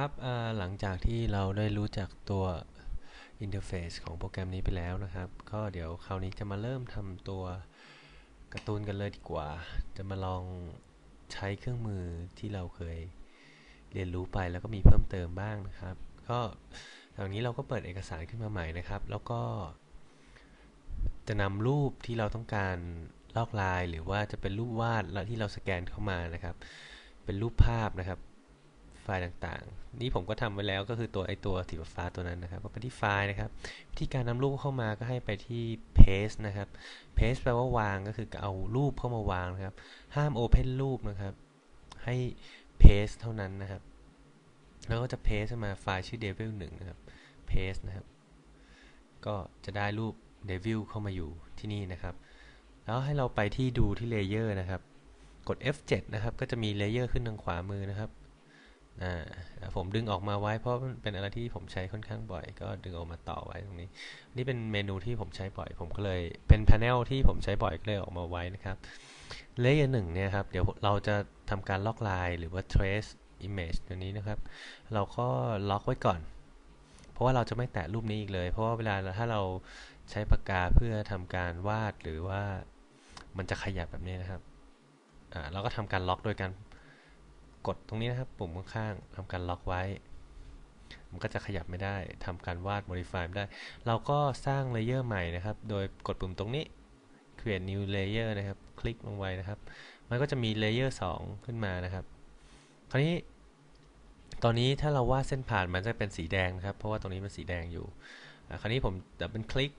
ครับหลังจากที่เราได้รู้จักตัวอินเทอร์เฟซของโปรแกรมนี้ไปแล้วนะครับ ก็เดี๋ยวคราวนี้จะมาเริ่มทำตัวการ์ตูนกันเลยดีกว่า จะมาลองใช้เครื่องมือที่เราเคยเรียนรู้ไปแล้วก็มีเพิ่มเติมบ้างนะครับ ก็ตอนนี้เราก็เปิดเอกสารขึ้นมาใหม่นะครับ แล้วก็ จะนำรูปที่เราต้องการลอกลายหรือว่าจะเป็นรูปวาดที่เราสแกนเข้ามานะครับ เป็นรูปภาพนะครับ ไฟล์ต่างๆ นี่ผมก็ทำไว้แล้วก็คือตัวไอตัวสีฟ้าตัวนั้นนะครับ ก็ไปที่ไฟล์นะครับ วิธีการนำรูปเข้ามาก็ให้ไปที่ paste นะครับ paste แปลว่าวางก็คือเอารูปเข้ามาวางนะครับ ห้าม open รูปนะครับ ให้ paste เท่านั้นนะครับ แล้วก็จะ paste มาไฟล์ชื่อ devil 1นะครับ paste นะครับ ก็จะได้รูป devil เข้ามาอยู่ที่นี่นะครับ แล้วให้เราไปที่ดูที่ layer นะครับ กด F7 นะครับ ก็จะมีเลเยอร์ขึ้นทางขวามือนะครับ อ่าผมดึงออกมาไว้เพราะเป็นอะไรที่ผมใช้ค่อนข้างบ่อย ก็ดึงออกมาต่อไว้ตรงนี้ นี่เป็นเมนูที่ผมใช้บ่อย ผมก็เลยเป็นแผนลที่ผมใช้บ่อยก็เลยออกมาไว้นะครับเลเยอร์หนึ่งเนี่ยครับเดี๋ยวเราจะทำการล็อกไลน์หรือว่า trace image ตัวนี้นะครับ เราก็ล็อกไว้ก่อน เพราะว่าเราจะไม่แตะรูปนี้อีกเลย เพราะว่าเวลาถ้าเราใช้ปากกาเพื่อทำการวาดหรือว่ามันจะขยับแบบนี้นะครับอ่าเราก็ทำการล็อกโดยการ กดตรงนี้นะครับ ปุ่มข้างๆทำการล็อกไว้ มันก็จะขยับไม่ได้ทำการวาด modify ไม่ได้ เราก็สร้างเลเยอร์ใหม่นะครับ โดยกดปุ่มตรงนี้ create new layer นะครับ คลิกลงไว้นะครับ มันก็จะมีเลเยอร์2ขึ้นมานะครับ คราวนี้ตอนนี้ถ้าเราวาดเส้นผ่านมันจะเป็นสีแดงนะครับ เพราะว่าตรงนี้มันสีแดงอยู่ คราวนี้ผมดับเบิลคลิก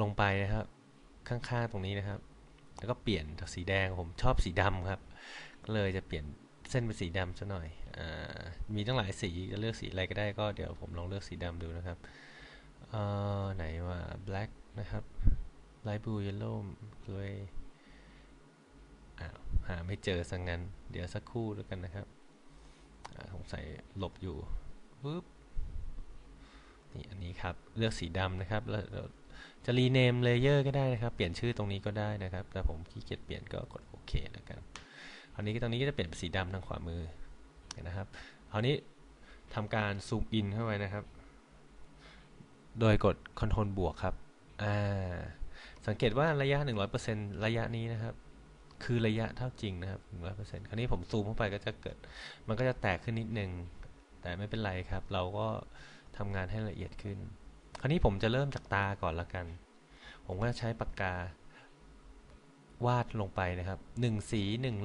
ลงไปนะครับ ข้างๆตรงนี้นะครับ แล้วก็เปลี่ยนจากสีแดงผมชอบสีดำครับ ก็เลยจะเปลี่ยนเส้นเป็นสีดำซะหน่อยอมีตั้งหลายสีจะเลือกสีอะไรก็ได้ก็เดี๋ยวผมลองเลือกสีดำดูนะครับไหนว่า black นะครับ light blue yellow gray หาไม่เจอสังงั้น เดี๋ยวสักครู่แล้วกันนะครับสงสัยหลบอยู่ปึ๊บนี่อันนี้ครับ เลือกสีดำนะครับ แล้วจะรีเนมเลเยอร์ก็ได้นะครับ เปลี่ยนชื่อตรงนี้ก็ได้นะครับ แต่ผมขี้เกียจเปลี่ยนก็กดโอเคแล้วกันาวนี้ตรงนี้ก็จะเปลี่ยนเป็นสีดำทางขวามือนะครับคราวนี้ทำการซูมอินเข้าไปนะครับ โดยกด Ctrl บวกครับสังเกตว่าระยะ 100%ระยะนี้นะครับ คือระยะเท่าจริงนะครับ100%คราวนี้ผมซูมเข้าไปก็จะเกิด มันก็จะแตกขึ้นนิดนึง แต่ไม่เป็นไรครับ เราก็ทำงานให้ละเอียดขึ้น คราวนี้ผมจะเริ่มจากตาก่อนละกัน ผมก็ใช้ปากกาวาดลงไปนะครับหนึ่งสีหนึ่ง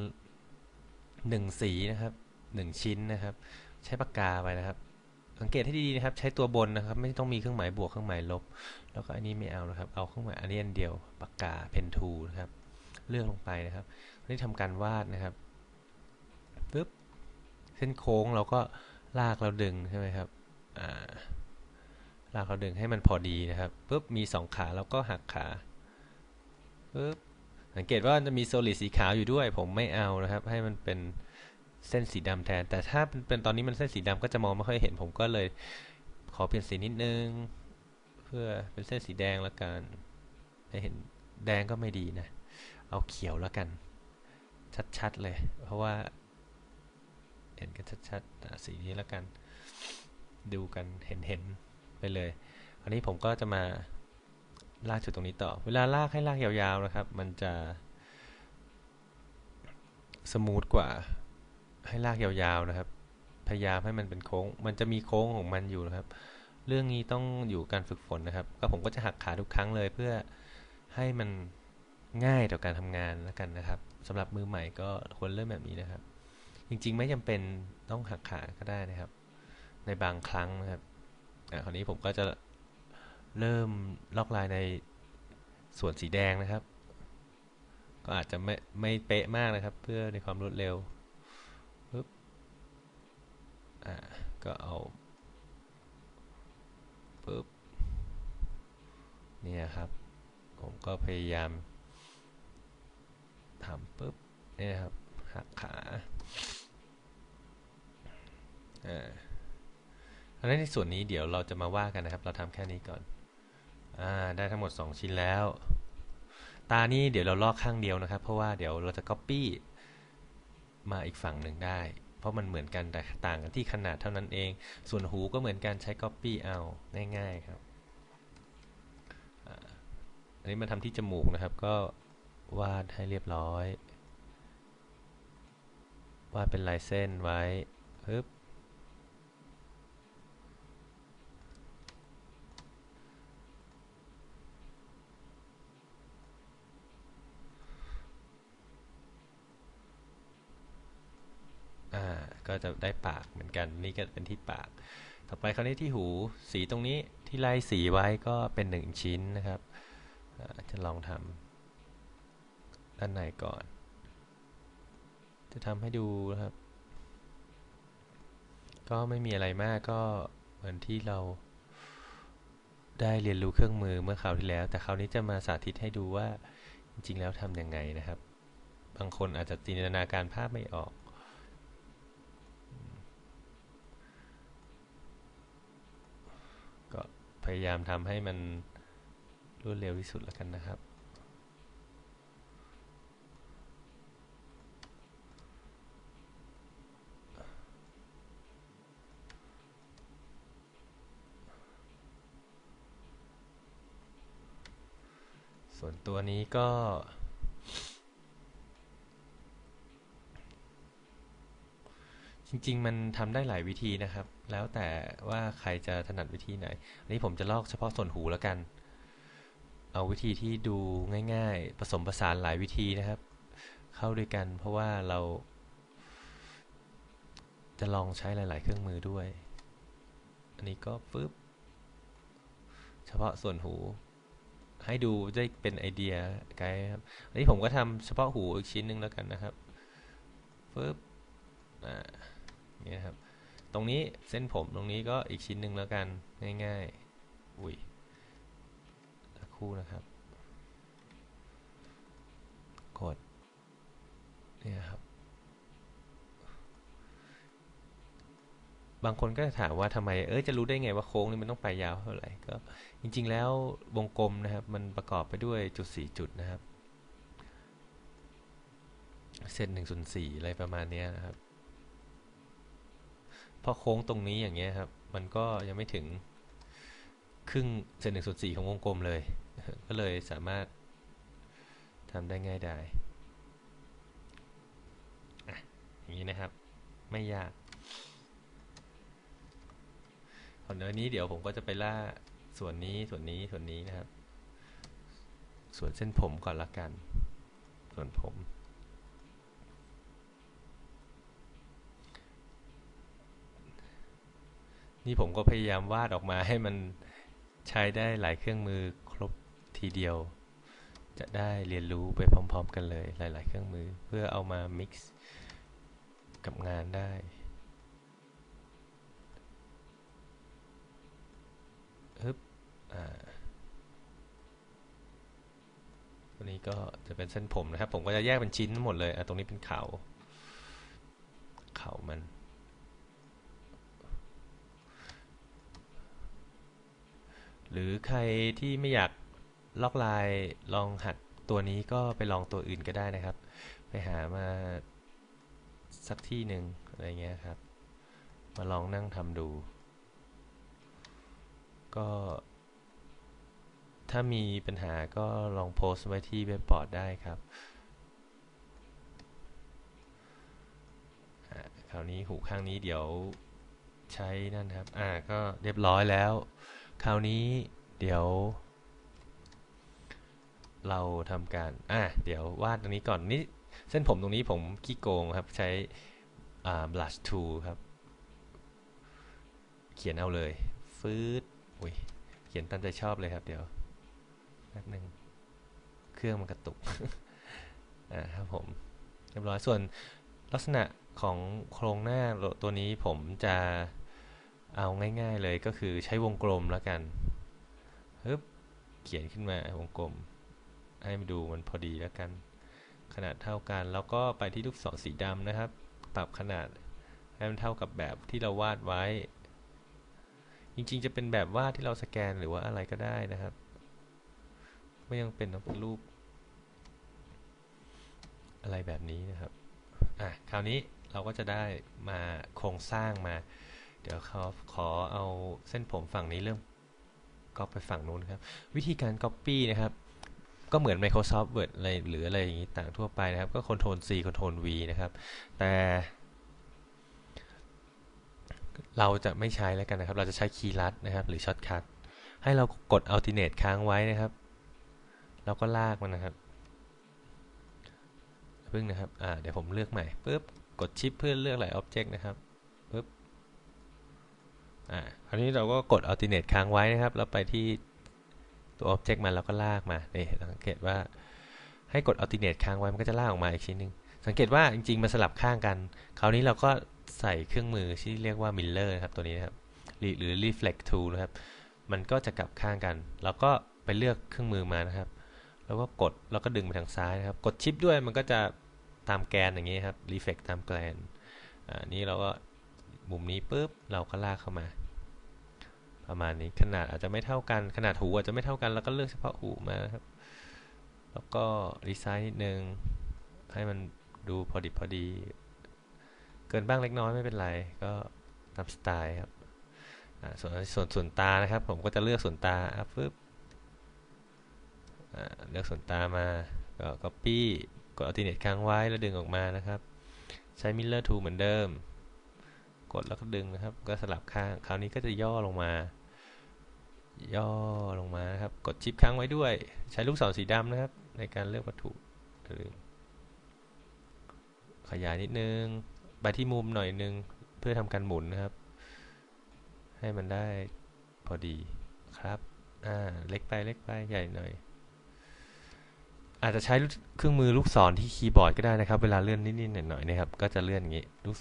หนึ่งสีนะครับหนึ่งชิ้นนะครับ ใช้ปากกาไปนะครับ สังเกตให้ดีนะครับ ใช้ตัวบนนะครับ ไม่ต้องมีเครื่องหมายบวกเครื่องหมายลบ แล้วก็อันนี้ไม่เอานะครับ เอาเครื่องหมายอันนี้อันเดียวปากกาเพนทูนะครับ เลือกลงไปนะครับนี่ทำการวาดนะครับปึ๊บเส้นโค้งเราก็ลากเราดึงใช่ไหมครับอ่าลากเราดึงให้มันพอดีนะครับปึ๊บมีสองขาแล้วก็หักขาปึ๊บ สังเกตว่าจะมีโซลิดสีขาวอยู่ด้วย ผมไม่เอานะครับ ให้มันเป็นเส้นสีดำแทน แต่ถ้าเป็นตอนนี้มันเส้นสีดำก็จะมองไม่ค่อยเห็น ผมก็เลยขอเปลี่ยนสีนิดนึง เพื่อเป็นเส้นสีแดงแล้วกันให้เห็นแดงก็ไม่ดีนะ เอาเขียวแล้วกัน ชัดๆเลย เพราะว่า เห็นกันชัดๆสีนี้แล้วกัน ดูกันเห็นๆไปเลย อันนี้ผมก็จะมา ลากจุดตรงนี้ต่อ เวลาลากให้ลากยาวๆนะครับ มันจะสมูทกว่าให้ลากยาวๆนะครับ พยายามให้มันเป็นโค้ง มันจะมีโค้งของมันอยู่นะครับ เรื่องนี้ต้องอยู่การฝึกฝนนะครับ ก็ผมก็จะหักขาทุกครั้งเลยเพื่อให้มันง่ายต่อการทำงานแล้วกันนะครับสำหรับมือใหม่ก็ควรเริ่มแบบนี้นะครับ จริงๆ ไม่จำเป็นต้องหักขาก็ได้นะครับ ในบางครั้งนะครับอ่าคราวนี้ผมก็จะ เริ่มลอกลายในส่วนสีแดงนะครับ ก็อาจจะไม่ไม่เป๊ะมากนะครับ เพื่อในความรวดเร็วปึ๊บอ่าก็เอาปึ๊บเนี่ยครับ ผมก็พยายามทำปึ๊บนี่นะครับหักขาอ่าอันนั้นในส่วนนี้เดี๋ยวเราจะมาว่ากันนะครับ เราทำแค่นี้ก่อน อ่าได้ทั้งหมด 2 ชิ้นแล้ว ตานี้เดี๋ยวเราลอกข้างเดียวนะครับ เพราะว่าเดี๋ยวเราจะ Copy มาอีกฝั่งหนึ่งได้ เพราะมันเหมือนกันแต่ต่างกันที่ขนาดเท่านั้นเอง ส่วนหูก็เหมือนกันใช้ Copy เอาง่ายๆครับอันนี้มาทำที่จมูกนะครับ ก็วาดให้เรียบร้อย วาดเป็นลายเส้นไว้ปึ๊บ ก็จะได้ปากเหมือนกัน นี่ก็เป็นที่ปาก ต่อไปคราวนี้ที่หูสีตรงนี้ที่ไล่สีไว้ก็เป็นหนึ่งชิ้นนะครับจะลองทำด้านในก่อน จะทำให้ดูนะครับ ก็ไม่มีอะไรมากก็เหมือนที่เราได้เรียนรู้เครื่องมือเมื่อคราวที่แล้ว แต่คราวนี้จะมาสาธิตให้ดูว่าจริงๆแล้วทำยังไงนะครับ บางคนอาจจะจินตนาการภาพไม่ออก พยายามทำให้มันรวดเร็วที่สุดแล้วกันนะครับ ส่วนตัวนี้ก็จริง ๆ มันทำได้หลายวิธีนะครับ แล้วแต่ว่าใครจะถนัดวิธีไหน อันนี้ผมจะลอกเฉพาะส่วนหูแล้วกัน เอาวิธีที่ดูง่ายๆ ผสมผสานหลายวิธีนะครับ เข้าด้วยกันเพราะว่าเรา จะลองใช้หลาย ๆ เครื่องมือด้วย อันนี้ก็ฟึบเฉพาะส่วนหู ให้ดูได้เป็นไอเดียไกด์ครับ อันนี้ผมก็ทำเฉพาะหูอีกชิ้นหนึ่งแล้วกันนะครับฟึบอ่านี่ครับ ตรงนี้เส้นผมตรงนี้ก็อีกชิ้นหนึ่งแล้วกันง่ายๆอุ้ยสักครู่นะครับ กดเนี่ยครับ บางคนก็จะถามว่าทำไมเออจะรู้ได้ไงว่าโค้งนี่มันต้องไปยาวเท่าไหร่ก็จริง ๆ แล้ววงกลมนะครับ มันประกอบไปด้วยจุดสี่จุดนะครับเส้นหนึ่งส่วนสี่อะไรประมาณนี้นะครับ พอโค้งตรงนี้อย่างเงี้ยครับ มันก็ยังไม่ถึงครึ่งเศษหนึ่งส่วนสี่ของวงกลมเลย ก็เลยสามารถทำได้ง่ายได้อย่างนี้นะครับ ไม่ยากตอนนี้เดี๋ยวผมก็จะไปล่าส่วนนี้ส่วนนี้ส่วนนี้นะครับ ส่วนเส้นผมก่อนละกัน ส่วนผม นี่ผมก็พยายามวาดออกมาให้มันใช้ได้หลายเครื่องมือครบทีเดียว จะได้เรียนรู้ไปพร้อม ๆ กันเลยหลาย ๆ เครื่องมือเพื่อเอามา mix กับงานได้ฮึบอ่าตัวนี้ก็จะเป็นเส้นผมนะครับ ผมก็จะแยกเป็นชิ้นหมดเลยอะตรงนี้เป็นเขา เขามัน หรือใครที่ไม่อยากล็อกลายลองหัดตัวนี้ก็ไปลองตัวอื่นก็ได้นะครับ ไปหามาสักที่หนึ่งอะไรเงี้ยครับ มาลองนั่งทำดู ก็ ถ้ามีปัญหาก็ลองโพสต์ไว้ที่เว็บบอร์ดได้ครับคราวนี้หูข้างนี้เดี๋ยวใช้นั่นครับ อ่า ก็เรียบร้อยแล้ว คราวนี้เดี๋ยว เราทำการ อะ เดี๋ยววาดตรงนี้ก่อนนี่เส้นผมตรงนี้ผมขี้โกงครับ ใช้อ่า blush tool ครับ เขียนเอาเลย ฟืดอุ้ย เขียนตามใจชอบเลยครับ เดี๋ยวแป๊บนึง เครื่องมันกระตุก อ่าครับผม เรียบร้อย ส่วนลักษณะของโครงหน้าตัวนี้ผมจะ เอาง่ายๆเลยก็คือใช้วงกลมแล้วกันฮึบเขียนขึ้นมาวงกลม ให้มาดูมันพอดีแล้วกัน ขนาดเท่ากัน แล้วก็ไปที่ลูกศรสีดำนะครับ ปรับขนาดให้มันเท่ากับแบบที่เราวาดไว้ จริงๆจะเป็นแบบวาดที่เราสแกนหรือว่าอะไรก็ได้นะครับ ไม่ยังเป็นต้องเป็นรูป อะไรแบบนี้นะครับอะคราวนี้เราก็จะได้มาโครงสร้างมา เดี๋ยวเขาขอเอาเส้นผมฝั่งนี้เริ่มก็ไปฝั่งนู้นครับ วิธีการ Copy นะครับ ก็เหมือน Microsoft Word อะไรหรืออะไรอย่างนี้ต่างทั่วไปนะครับ ก็ Ctrl C Ctrl V นะครับ แต่เราจะไม่ใช้แล้วกันนะครับ เราจะใช้คีย์ลัดนะครับ หรือช็อตคัทให้เรากด Alternate ค้างไว้นะครับ แล้วก็ลากมันนะครับพึ่งนะครับ อ่า เดี๋ยวผมเลือกใหม่ปุ๊บ กดชิปเพื่อเลือกหลาย Object นะครับ อ่าคราวนี้เราก็กด Alternate ค้างไว้นะครับ แล้วไปที่ตัว Object มันแล้วก็ลากมานี่สังเกตว่าให้กด Alternate ค้างไว้มันก็จะลากออกมาอีกชิ้นหนึ่งสังเกตว่าจริงๆมันสลับข้างกัน คราวนี้เราก็ใส่เครื่องมือที่เรียกว่า Miller นะครับตัวนี้นะครับหรือ Reflect Tool นะครับ มันก็จะกลับข้างกันเราก็ไปเลือกเครื่องมือมานะครับ แล้วก็กด แล้วก็ดึงไปทางซ้ายนะครับ กดชิปด้วยมันก็จะตามแกนอย่างนี้ครับ reflect ตามแกนอันนี้เราก็ มุมนี้ปุ๊บเราก็ลากเข้ามา ประมาณนี้ขนาดอาจจะไม่เท่ากัน ขนาดหูอาจจะไม่เท่ากัน แล้วก็เลือกเฉพาะหูมาครับ แล้วก็ดีไซน์นิดนึงให้มันดูพอดีพอดี เกินบ้างเล็กน้อยไม่เป็นไร ก็ตามสไตล์ครับส่วนส่วนส่วนตานะครับ ผมก็จะเลือกส่วนตาปึ๊บเลือกส่วนตามาก็ copy กด alternate ค้างไว้แล้วดึงออกมานะครับ ใช้ miller tool เหมือนเดิม กดแล้วก็ดึงนะครับ ก็สลับข้าง คราวนี้ก็จะย่อลงมา ย่อลงมานะครับ กดชิปค้างไว้ด้วย ใช้ลูกศรสีดำนะครับ ในการเลือกวัตถุขยายนิดนึง ไปที่มุมหน่อยนึง เพื่อทำการหมุนนะครับ ให้มันได้พอดีครับ อ่า เล็กไปเล็กไปใหญ่หน่อย อาจจะใช้เครื่องมือลูกศรที่คีย์บอร์ดก็ได้นะครับ เวลาเลื่อนนิดๆหน่อยๆนะครับ ก็จะเลื่อนอย่างนี้ ลูก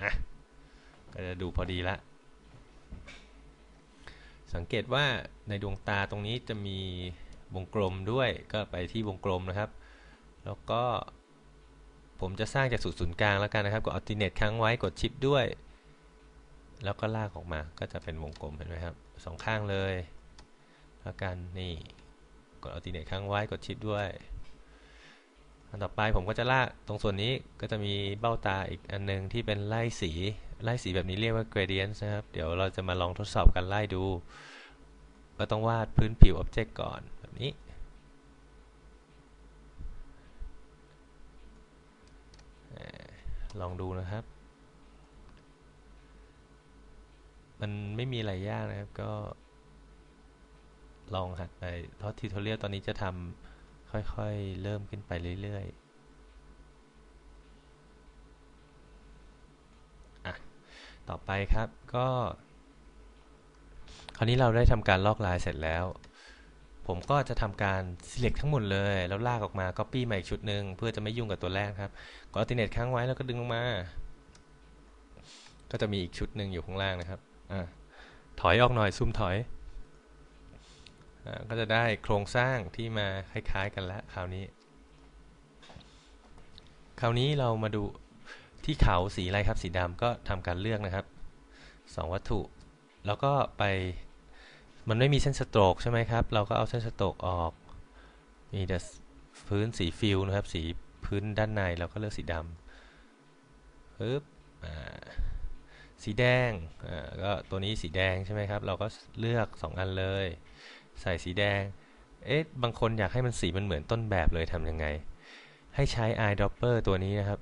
อะ ก็จะดูพอดีละ สังเกตว่าในดวงตาตรงนี้จะมีวงกลมด้วยก็ไปที่วงกลมนะครับ แล้วก็ผมจะสร้างจากศูนย์ศูนย์กลางแล้วกันนะครับ กด alternate ค้างไว้กดชิปด้วย แล้วก็ลากออกมาก็จะเป็นวงกลมเห็นไหมครับสองข้างเลย แล้วกันนี่กด alternate ค้างไว้กดชิปด้วย อันต่อไปผมก็จะลากตรงส่วนนี้ก็จะมีเบ้าตาอีกอันนึงที่เป็นไล่สี ไล่สีแบบนี้เรียกว่า gradient นะครับ เดี๋ยวเราจะมาลองทดสอบกันไล่ดู ก็ต้องวาดพื้นผิว object ก่อนแบบนี้ ลองดูนะครับ มันไม่มีอะไรยากนะครับก็ ลองหัดไปเพราะทิวทอเรียลตอนนี้จะทำค่อยๆ เริ่มขึ้นไปเรื่อยๆอะ ต่อไปครับก็ คราวนี้เราได้ทำการลอกลายเสร็จแล้ว ผมก็จะทำการ select ทั้งหมดเลย แล้วลากออกมา copy มาอีกชุดหนึ่งเพื่อจะไม่ยุ่งกับตัวแรกครับกด alternate ค้างไว้แล้วก็ดึงลงมา ก็จะมีอีกชุดหนึ่งอยู่ข้างล่างนะครับอถอยออกหน่อยซูมถอยก็จะได้โครงสร้างที่มาคล้ายๆกันแล้วคราวนี้ คราวนี้เรามาดู ที่เขาสีอะไรครับ สีดำก็ทำการเลือกนะครับสองวัตถุ แล้วก็ไปมันไม่มีเส้นสโตรกใช่ไหมครับ เราก็เอาเส้นสโตรกออก มีแต่พื้นสีฟิลนะครับ สีพื้นด้านในเราก็เลือกสีดำปึ๊บสีแดงก็ตัวนี้สีแดงใช่ไหมครับ เราก็เลือก 2 อันเลย ใส่สีแดง เอ๊ะ บางคนอยากให้มันสีมันเหมือนต้นแบบเลยทำยังไง ให้ใช้ eyedropper ตัวนี้นะครับ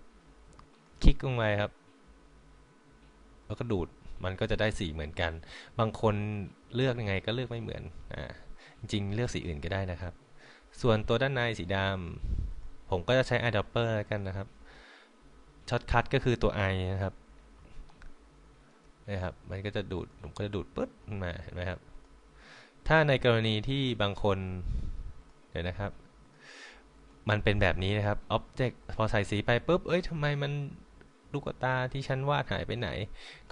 คลิกลงไปครับ แล้วก็ดูดมันก็จะได้สีเหมือนกัน บางคนเลือกยังไงก็เลือกไม่เหมือนอ่าจริงเลือกสีอื่นก็ได้นะครับ ส่วนตัวด้านในสีดำผมก็จะใช้ eyedropper กันนะครับช็อตคัทก็คือตัว i นะครับนะครับ มันก็จะดูดผมก็จะดูดปึ๊ดมาเห็นไหมครับ ถ้าในกรณีที่บางคนเดี๋ยวนะครับ มันเป็นแบบนี้นะครับ Object พอใส่สีไปปุ๊บ เอ้ยทำไมมัน ลูกตาที่ฉันวาดหายไปไหน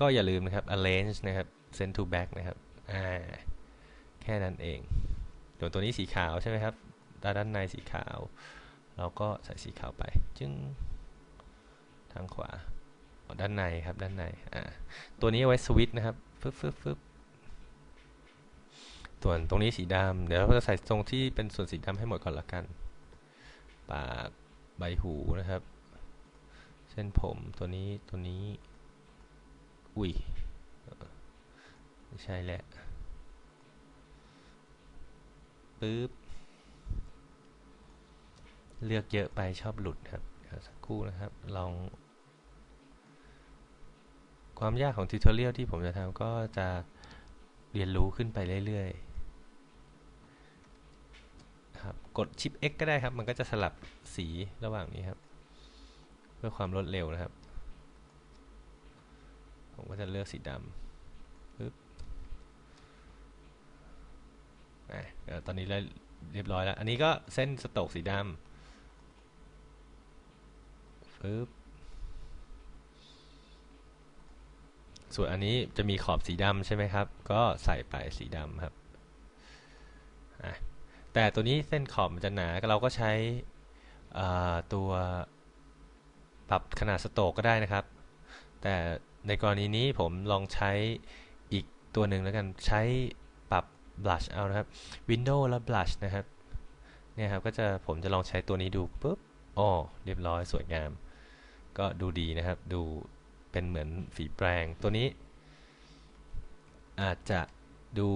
ก็อย่าลืมนะครับ arrange นะครับ send to back นะครับอ่าแค่นั้นเองส่วนตัวนี้สีขาวใช่ไหมครับด้านในสีขาว เราก็ใส่สีขาวไป จึงทางขวาด้านในครับด้านในอ่าตัวนี้เอาไว้สวิตช์นะครับฟึบฟึบฟึบส่วนตรงนี้สีดำเดี๋ยวเราจะใส่ตรงที่เป็นส่วนสีดำให้หมดก่อนละกัน ปากใบหูนะครับ เส้นผมตัวนี้ตัวนี้ อุ้ยไม่ใช่แหละปึ๊บ เลือกเยอะไปชอบหลุดครับสักครู่นะครับ ลอง ความยากของทิวทอเรียลที่ผมจะทำก็จะเรียนรู้ขึ้นไปเรื่อยๆ ครับ กดชิป X ก็ได้ครับ มันก็จะสลับสีระหว่างนี้ครับ พื่อความรวดเร็วนะครับ ผมก็จะเลือกสีดำปึ๊บตอนนี้เรียบร้อยแล้ว อันนี้ก็เส้นสโตกสีดำปึ๊บส่วนอันนี้จะมีขอบสีดำใช่ไหมครับ ก็ใส่ไปสีดำครับแต่ตัวนี้เส้นขอบมันจะหนาเราก็ใช้ตัว ปรับขนาดสโตกก็ได้นะครับ แต่ในกรณีนี้ผมลองใช้อีกตัวหนึ่งแล้วกันใช้ปรับ blush เอานะครับ Windows แล้ว blush นะครับเนี่ยครับก็จะผมจะลองใช้ตัวนี้ดูปุ๊บอ๋อเรียบร้อยสวยงาม ก็ดูดีนะครับ ดูเป็นเหมือนฝีแปรงตัวนี้ อาจจะดู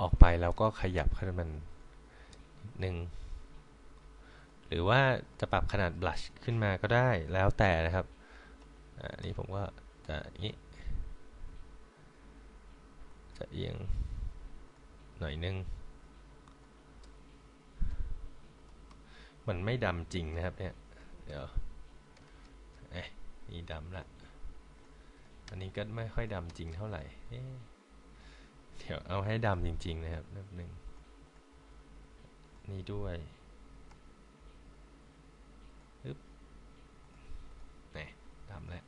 ออกไปแล้วก็ขยับขึ้นมันหนึ่ง รือว่าจะปรับขนาดบลัชขึ้นมาก็ได้แล้วแต่นะครับอันนี้ผมก็จะนี้จะเอียงหน่อยนึง มันไม่ดำจริงนะครับเนี่ย เดี๋ยวเอ๊ะนี่ดำละอันนี้ก็ไม่ค่อยดำจริงเท่าไหร่ เดี๋ยวเอาให้ดำจริง ๆ นะครับนิดนึงนี่ด้วยปึ๊บ นี่ดำแล้ว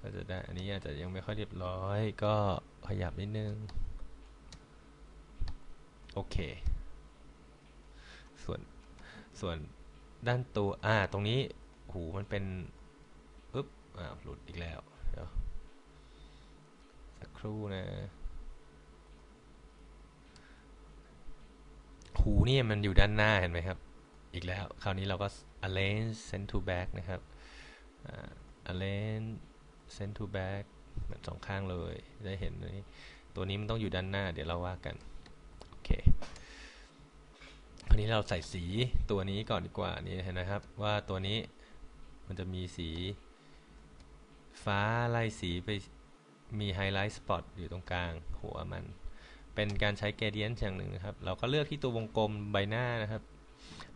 ก็จะได้อันนี้อาจจะยังไม่ค่อยเรียบร้อย ก็ขยับนิดนึง โอเค ส่วนส่วนด้านตัว อ่า ตรงนี้หูมันเป็นปึ๊บอ่าหลุดอีกแล้ว เดี๋ยว สักครู่นะ หูนี่มันอยู่ด้านหน้าเห็นไหมครับ อีกแล้ว คราวนี้เราก็ align send to back นะครับ align send to back เหมือนสองข้างเลยได้เห็นนี้ตัวนี้มันต้องอยู่ด้านหน้าเดี๋ยวเราว่ากัน โอเคคราวนี้เราใส่สีตัวนี้ก่อนดีกว่านี่เห็นนะครับ ว่าตัวนี้มันจะมีสี ฟ้าไล่สีไปมีไฮไลท์สปอตอยู่ตรงกลางหัวมัน เป็นการใช้เกเดียนอย่างหนึ่งนะครับ เราก็เลือกที่ตัววงกลมใบหน้านะครับ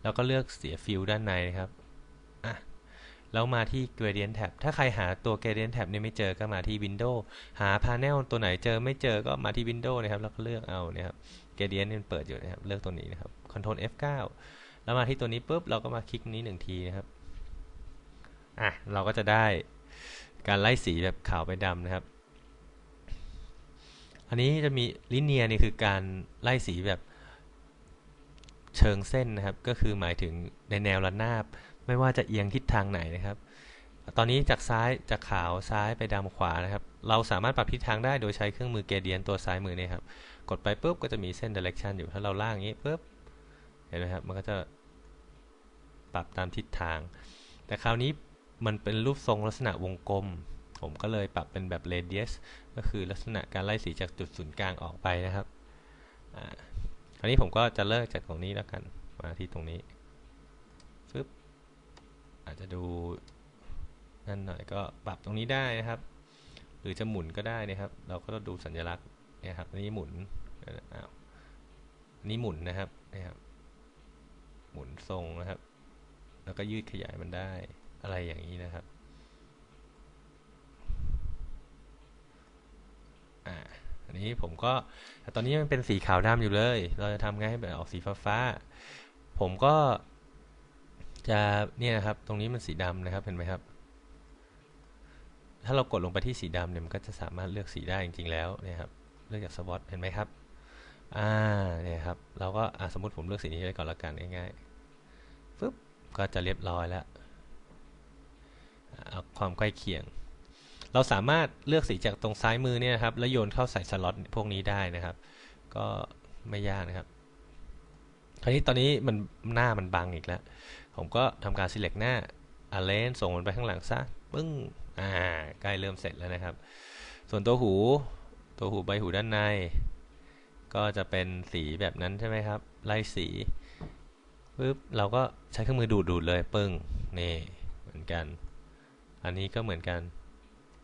แล้วก็เลือกเสียฟิลด้านในนะครับอะ แล้วมาที่ gradient tab ถ้าใครหาตัว gradient tab นี่ไม่เจอก็มาที่ Window หา panel ตัวไหนเจอไม่เจอก็มาที่ Window นะครับ แล้วก็เลือกเอาเนี่ยครับ gradient มันเปิดอยู่นะครับ เลือกตัวนี้นะครับ Control F9 แล้วมาที่ตัวนี้ปุ๊บเราก็มาคลิกนี้หนึ่งทีนะครับ อะ เราก็จะได้การไล่สีแบบขาวไปดำนะครับ อันนี้จะมีลิเนียนี่คือการไล่สีแบบเชิงเส้นนะครับ ก็คือหมายถึงในแนวระนาบ ไม่ว่าจะเอียงทิศทางไหนนะครับ ตอนนี้จากซ้ายจากขาวซ้ายไปดำขวานะครับ เราสามารถปรับทิศทางได้โดยใช้เครื่องมือเกเดียนตัวซ้ายมือนี่ครับ กดไปปุ๊บก็จะมีเส้น direction อยู่ถ้าเราล่างอย่างนี้ปุ๊บเห็นไหมครับมันก็จะปรับตามทิศทาง แต่คราวนี้มันเป็นรูปทรงลักษณะวงกลม ผมก็เลยปรับเป็นแบบ radius ก็คือลักษณะการไล่สีจากจุดศูนย์กลางออกไปนะครับ คราวนี้ผมก็จะเลิกจากตรงนี้แล้วกัน มาที่ตรงนี้ อาจจะดูนั่นหน่อยก็ปรับตรงนี้ได้นะครับ หรือจะหมุนก็ได้นะครับ เราก็ต้องดูสัญลักษณ์นี่ครับนี้หมุนอ้าวนี้หมุนนะครับนะครับ หมุนทรงนะครับ แล้วก็ยืดขยายมันได้อะไรอย่างนี้นะครับอ่าอันนี้ผมก็ตอนนี้มันเป็นสีขาวดำอยู่เลย เราจะทำไงให้แบบออกสีฟ้าฟ้าผมก็ จะเนี่ยนะครับ ตรงนี้มันสีดำนะครับเห็นไหมครับ ถ้าเรากดลงไปที่สีดำเนี่ยมันก็จะสามารถเลือกสีได้จริงๆแล้วเนี่ยครับเลือกจากสวอตเห็นไหมครับอ่าเนี่ยครับเราก็สมมติผมเลือกสีนี้ไว้ก่อนละกันง่ายๆฟึบก็จะเรียบร้อยแล้วเอาความใกล้เคียง เราสามารถเลือกสีจากตรงซ้ายมือเนี่ยครับแล้วโยนเข้าใส่สล็อตพวกนี้ได้นะครับ ก็ไม่ยากนะครับคราวนี้ตอนนี้มันหน้ามันบังอีกแล้ว ผมก็ทำการ select หน้า align ส่งมันไปข้างหลังซะปึ้งอ่าใกล้เริ่มเสร็จแล้วนะครับ ส่วนตัวหูตัวหูใบหูด้านใน ก็จะเป็นสีแบบนั้นใช่ไหมครับไล่สีปึ๊บเราก็ใช้เครื่องมือดูดดูดเลยปึ้งนี่เหมือนกัน อันนี้ก็เหมือนกัน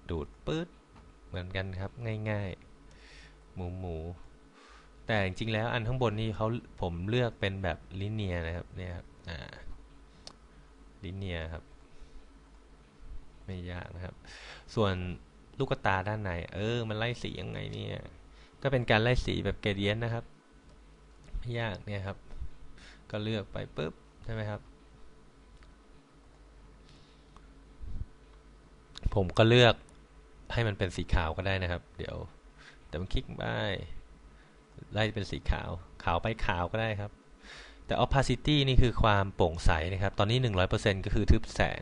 ดูดปึ๊ดเหมือนกันครับง่ายๆ หมูหมูแต่จริงๆแล้วอันข้างบนนี่เขาผมเลือกเป็นแบบลิเนียนะครับเนี่ยครับอ่า ลิเนียครับ ไม่ยากนะครับ ส่วนลูกตาด้านในเออ มันไล่สียังไงเนี่ย ก็เป็นการไล่สีแบบเกเดียนนะครับ ไม่ยากเนี่ยครับ ก็เลือกไปปุ๊บใช่ไหมครับ ผมก็เลือกให้มันเป็นสีขาวก็ได้นะครับ เดี๋ยวแต่มันคลิกไปไล่เป็นสีขาว ขาวไปขาวก็ได้ครับ แต่ opacity นี่คือความโปร่งใสนะครับ ตอนนี้ 100%ก็คือทึบแสง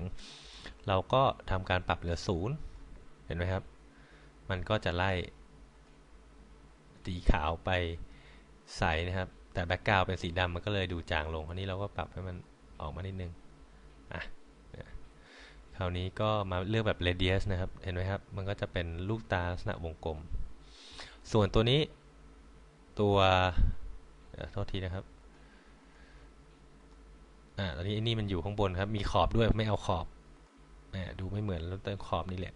เราก็ทำการปรับเหลือศูนย์เห็นไหมครับ มันก็จะไล่สีขาวไปใสนะครับ แต่แบ็กกราวเป็นสีดำมันก็เลยดูจางลง คราวนี้เราก็ปรับให้มันออกมานิดนึง อะ คราวนี้ก็มาเลือกแบบ radius นะครับ เห็นไหมครับ มันก็จะเป็นลูกตาลักษณะวงกลม ส่วนตัวนี้ตัวโทษทีนะครับ อ่าตอนนี้นี่มันอยู่ข้างบนครับ มีขอบด้วยไม่เอาขอบแหมดูไม่เหมือนแล้วเติมขอบนี่แหละ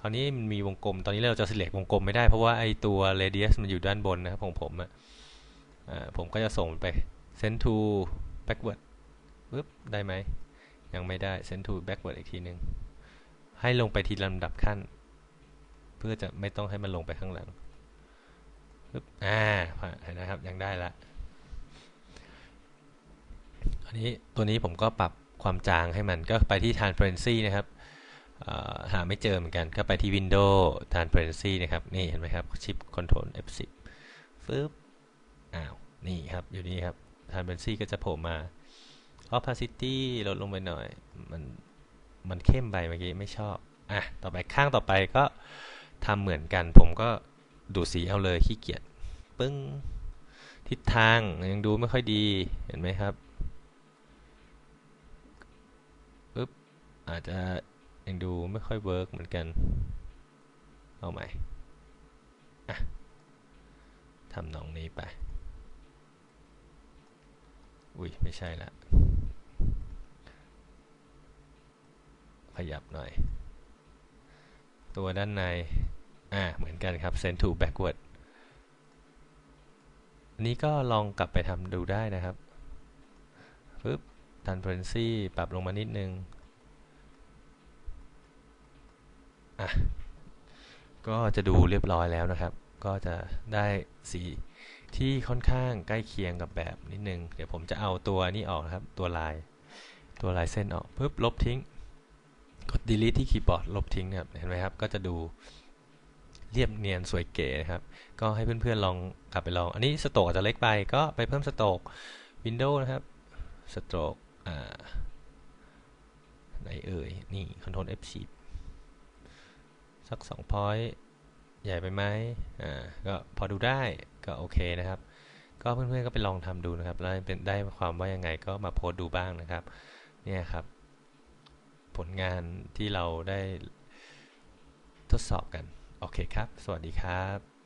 คราวนี้มันมีวงกลม ตอนนี้เราจะ select วงกลมไม่ได้เพราะว่าไอตัว radius มันอยู่ด้านบนนะครับของผมอะผมก็จะส่งไป send to backward ปึ๊บได้ไหม ยังไม่ได้ send to backward อีกทีหนึ่งให้ลงไปทีลำดับขั้น เพื่อจะไม่ต้องให้มันลงไปข้างหลังปึ๊บอ่าเห็นนะครับยังได้ละ อันนี้ตัวนี้ผมก็ปรับความจางให้มันก็ไปที่ transparency นะครับหาไม่เจอเหมือนกันก็ไปที่ Windows transparency นะครับ นี่เห็นไหมครับชิป Control F10 ฟึบอ้าว นี่ครับ อยู่นี่ครับ transparency ก็จะโผล่มา opacity ลดลงไปหน่อย มัน มันเข้มไปเมื่อกี้ไม่ชอบ อะ ต่อไปข้างต่อไปก็ทำเหมือนกัน ผมก็ดูสีเอาเลยขี้เกียจ ปึ้ง ทิศทางยังดูไม่ค่อยดี เห็นไหมครับ ปึ๊บ อาจจะยังดูไม่ค่อยเวิร์กเหมือนกัน เอาใหม่ทำนองนี้ไป อุ้ยไม่ใช่ละ ขยับหน่อย ตัวด้านใน อ่า เหมือนกันครับ send to backward อันนี้ก็ลองกลับไปทำดูได้นะครับปึ๊บ transparency ปรับลงมานิดนึง อะก็จะดูเรียบร้อยแล้วนะครับ ก็จะได้สีที่ค่อนข้างใกล้เคียงกับแบบนิดนึง เดี๋ยวผมจะเอาตัวนี้ออกนะครับ ตัวลาย ตัวลายเส้นออกปึ๊บลบทิ้ง กด delete ที่คีย์บอร์ดลบทิ้งนะครับ เห็นไหมครับ ก็จะดูเรียบเนียนสวยเก๋นะครับ ก็ให้เพื่อนๆลองกลับไปลอง อันนี้สโตรกอาจจะเล็กไป ก็ไปเพิ่มสโตรก Windows นะครับ สโตรกอ่าไหนเอ่ย นี่ Ctrl F10 สัก2 point ใหญ่ไปไหมอ่าก็พอดูได้ก็โอเคนะครับ ก็เพื่อนๆก็ไปลองทำดูนะครับ แล้วเป็นได้ความว่ายังไงก็มาโพสต์ดูบ้างนะครับ เนี่ยครับ ผลงานที่เราได้ทดสอบกัน โอเคครับ สวัสดีครับ